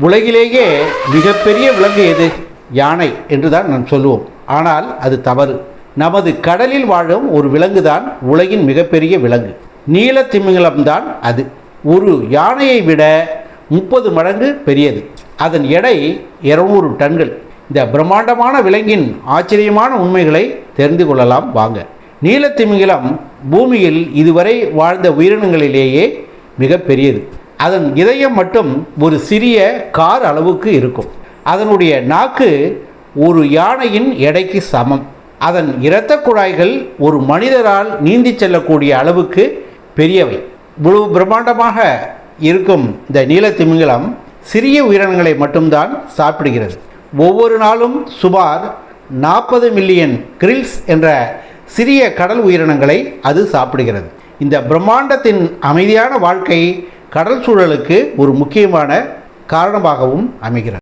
உலகிலேயே மிகப்பெரிய விலங்கு எது? யானை என்று தான் நாம் சொல்லுவோம். ஆனால் அது தவறு. நமது கடலில் வாழும் ஒரு விலங்கு தான் உலகின் மிகப்பெரிய விலங்கு. நீல திமிங்கலம்தான் அது. ஒரு யானையை விட முப்பது மடங்கு பெரியது. அதன் எடை இருநூறு டன்கள். இந்த பிரம்மாண்டமான விலங்கின் ஆச்சரியமான உண்மைகளை தெரிந்து கொள்ளலாம் வாங்க. நீலத்திமிங்கலம் பூமியில் இதுவரை வாழ்ந்த உயிரினங்களிலேயே மிக பெரியது அதன் இதயம் மட்டும் ஒரு சிறிய கார் அளவுக்கு இருக்கும். அதனுடைய நாக்கு ஒரு யானையின் எடைக்கு சமம். அதன் இரத்த குழாய்கள் ஒரு மனிதரால் நீந்தி செல்லக்கூடிய அளவுக்கு பெரியவை. இவ்வளவு பிரம்மாண்டமாக இருக்கும் இந்த நீலத்திமிங்கலம் சிறிய உயிரினங்களை மட்டும்தான் சாப்பிடுகிறது. ஒவ்வொரு நாளும் சுமார் நாற்பது மில்லியன் கிரில்ஸ் என்ற சிறிய கடல் உயிரினங்களை அது சாப்பிடுகிறது. இந்த பிரம்மாண்டத்தின் அமைதியான வாழ்க்கை கடல் சூழலுக்கு ஒரு முக்கியமான காரணமாகவும் அமைகிறது.